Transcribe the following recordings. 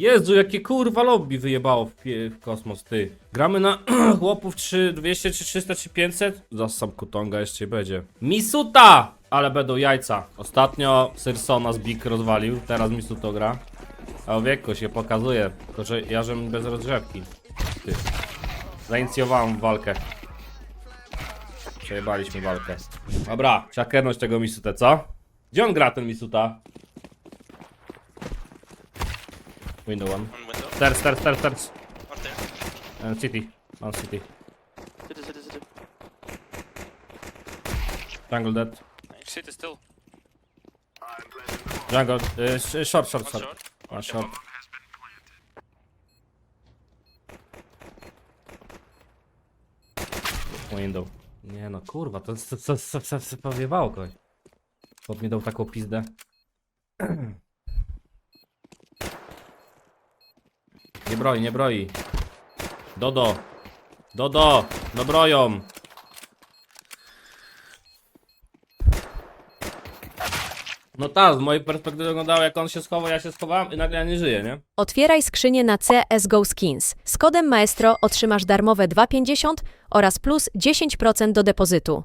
Jezu, jakie kurwa lobby wyjebało w, pie- w kosmos, ty. Gramy na chłopów 3, 200, czy 300, czy 500? Zasam kutonga jeszcze będzie. Misuta! Ale będą jajca. Ostatnio Syrsona z Big rozwalił, teraz Misuto gra. A o wieku się pokazuje. Tylko, że ja żem bez rozgrzewki. Ty. Zainicjowałem walkę. Przejebaliśmy walkę. Dobra, trzeba tego Misutę, co? Gdzie on gra ten Misuta? Window one. One window. Stairs, stairs, stairs, there. And city. On city. City, city, city. Jungle dead. City still. Jungle, y, sh- short, short, One short. short. One short. Window. Nie no, kurwa, to co, co, co, co, co powiewało koń. Pod mnie dał taką pizdę. Nie broi, nie broi. Dodo. Dodo. No broją. No tak, z mojej perspektywy wyglądało jak on się schował, ja się schowałem i nagle ja nie żyję, nie? Otwieraj skrzynię na CSGO Skins. Z kodem Maestro otrzymasz darmowe 2,50 oraz plus 10% do depozytu.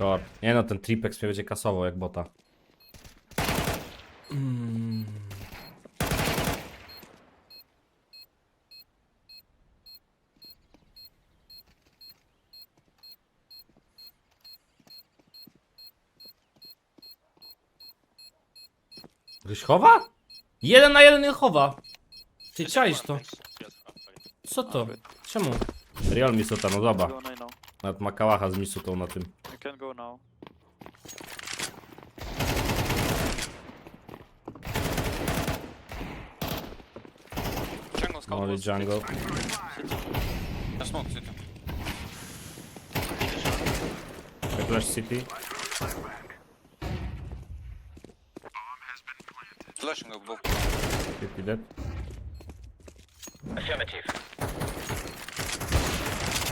Short. Nie no, ten tripex mnie będzie kasował jak bota. Ktoś chowa? Jeden na jeden nie chowa. Ty czaisz to? Co to? Czemu? Real Misuta, no zobacz. Go now, now. Nad Makałacha z Misutą na tym. You can go now. Jungle scout. Molly was Jungle. fixed. I smoke city. Flash City. Flashing above. City dead.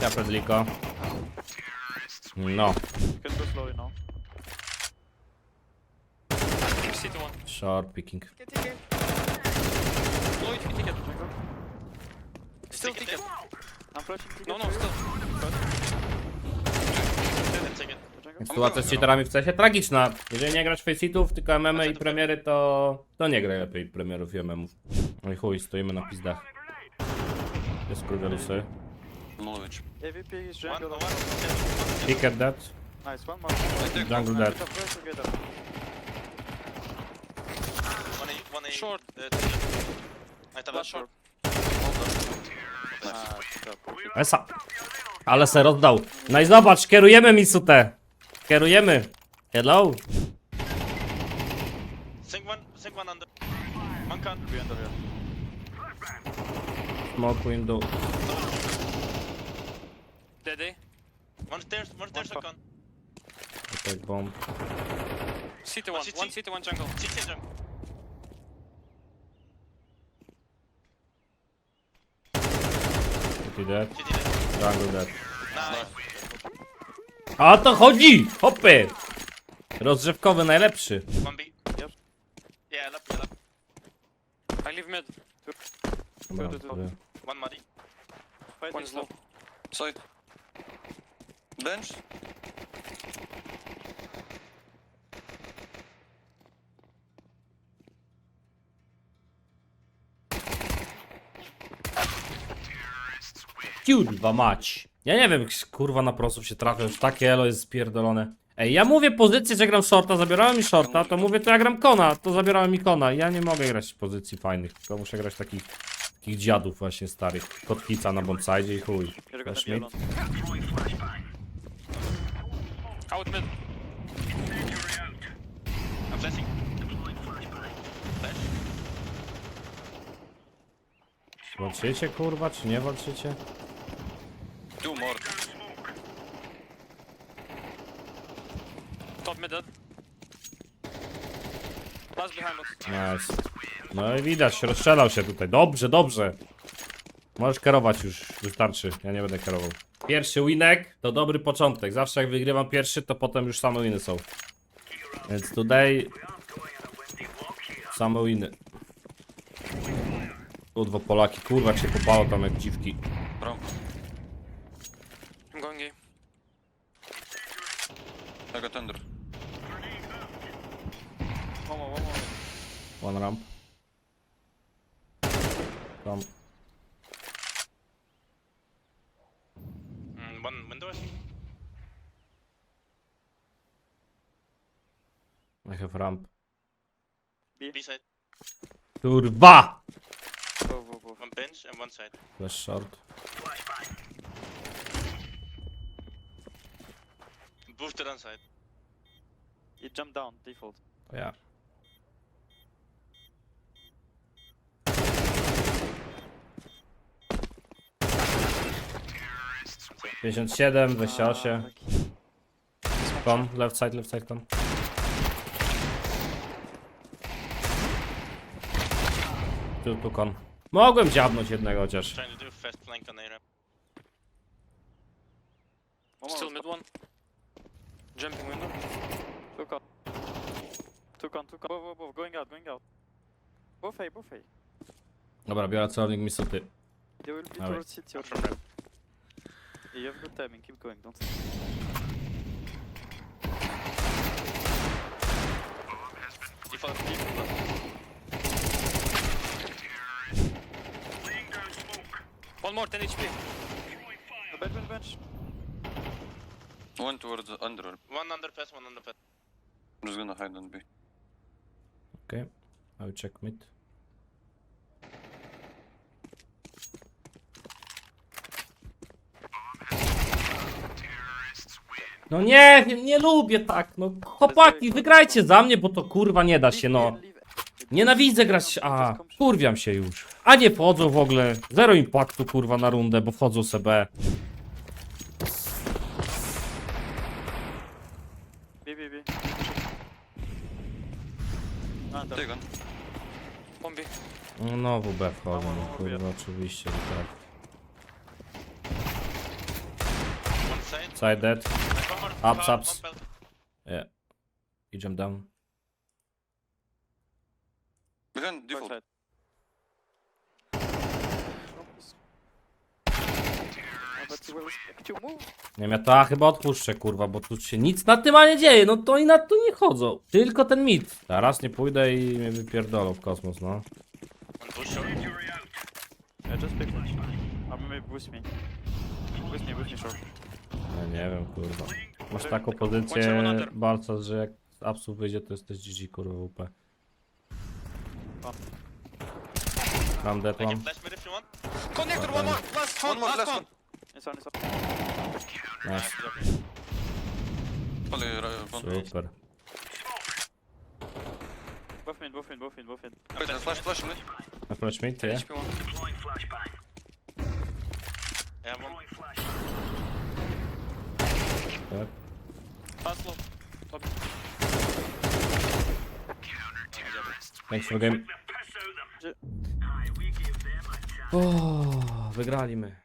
Ja Pedliko. No, You can go slowly now. City one. short picking. It, ticket. Still Ticket ticket. I'm flashing ticket. No, no, still. Ticket. Sytuacja z cheaterami w CS tragiczna. Jeżeli nie grasz faceitów, tylko MM i premiery, to, to nie graj lepiej premierów i MMów. No i chuj, stoimy na pizdach. Jest kurwialusy. Knowledge. AVP is One, jungle. one, one. Ticket dead. Nice, one more. Jungle dead. We can play together. One A, one A. Short. Uh. I have a short. Ah. Esa. Ale se rozdał. No i zobacz, kierujemy Misutę. Kierujemy. Hello. Sink one, sink one under. One can. Be under here. Smoke window. Daddy. One stairs, one stairs, One can. Take bomb. City One one. city. One jungle. CT jump. City dead. CT dead. Jungle dead. Nice. A o to chodzi! Hopy! Rozrzewkowy najlepszy. One B. Yep. Yeah, left, yeah, left. I leave mid. Dobra. One muddy. One is low. Side. Bench. Kurwa mać. Ja nie wiem, kurwa na prosów się trafia, już takie elo jest spierdolone. Ej, ja mówię pozycję, że gram shorta, zabierałem mi shorta, to mówię, to ja gram kona, to zabierałem mi kona. Ja nie mogę grać w pozycji fajnych, tylko muszę grać takich, takich dziadów właśnie starych. Kotwica na bonside i chuj. You're gonna Out mid. Incendiary out. I'm flashing. Walczycie kurwa, czy nie walczycie? Two more. Top mid. Last behind us. Nice. No i widać, rozstrzelał się tutaj. Dobrze, dobrze. Możesz kierować już, wystarczy. Ja nie będę kierował. Pierwszy winek to dobry początek. Zawsze jak wygrywam pierwszy, to potem już same winy są. Więc today... Same winy. Tu dwa Polaki, kurwa, jak się popało tam jak dziwki. Bro. I'm going A. I got under. One more, one more. One ramp. Tam. Have ramp. B side. Kurwa! Go, go, go. One bench and one side. Flash short. Boosted on side. He jumped down, default. To ja. Siedem, dwadzieścia osiem. Kom, left side, left side, kom. Tu, tu kon. Mogłem dziabnąć jednego chociaż. Trying to do fast flank on. Still mid one. Jumping window. Two con. Two con, two con. Both, both, both. Going out, going out. Both A, both A. Dobra, biorę celownik Misuty. They will be Alright. towards city. Or from ramp. Yeah, you have good timing. Keep going. Don't. Default. Default. One more, 10 HP. Bench, bench, bench. One towards the under. One underpass, one underpass. I'm just gonna hide and be. Okay, I will check mid. No nie, nie, nie lubię tak, no chłopaki, wygrajcie za mnie, bo to kurwa nie da się, no. Nienawidzę grać, a kurwiam się już. A nie wchodzą w ogóle, zero impaktu kurwa na rundę, bo wchodzą sobie. B, B, B. Under. Take on. One B. No WB wchodzą, no, kurwa oczywiście, że tak. One side. Side dead, And one more. Ups, car, ups. One belt. yeah. I jump down. Behind default. side. Nie wiem, ja to a, chyba odpuszczę, kurwa, bo tu się nic na tym a nie dzieje, no to oni na to nie chodzą. Tylko ten mit. Teraz nie pójdę i mnie wypierdolą w kosmos, no. Ja nie wiem, kurwa. Masz taką pozycję. Balca, że jak z apsów wyjdzie, to jesteś GG, kurwa, UP. Mam dead I want. Connector, one more. Last one, last one. It's on, it's on. Nice, Only one. super. Both mid, both mid, both mid, both mid. Wait, flash, flash me. Na flash mid, 10 nie? HP one. Yeah, one. Tak. Last low. Top. Thanks for game. O, wygrali my.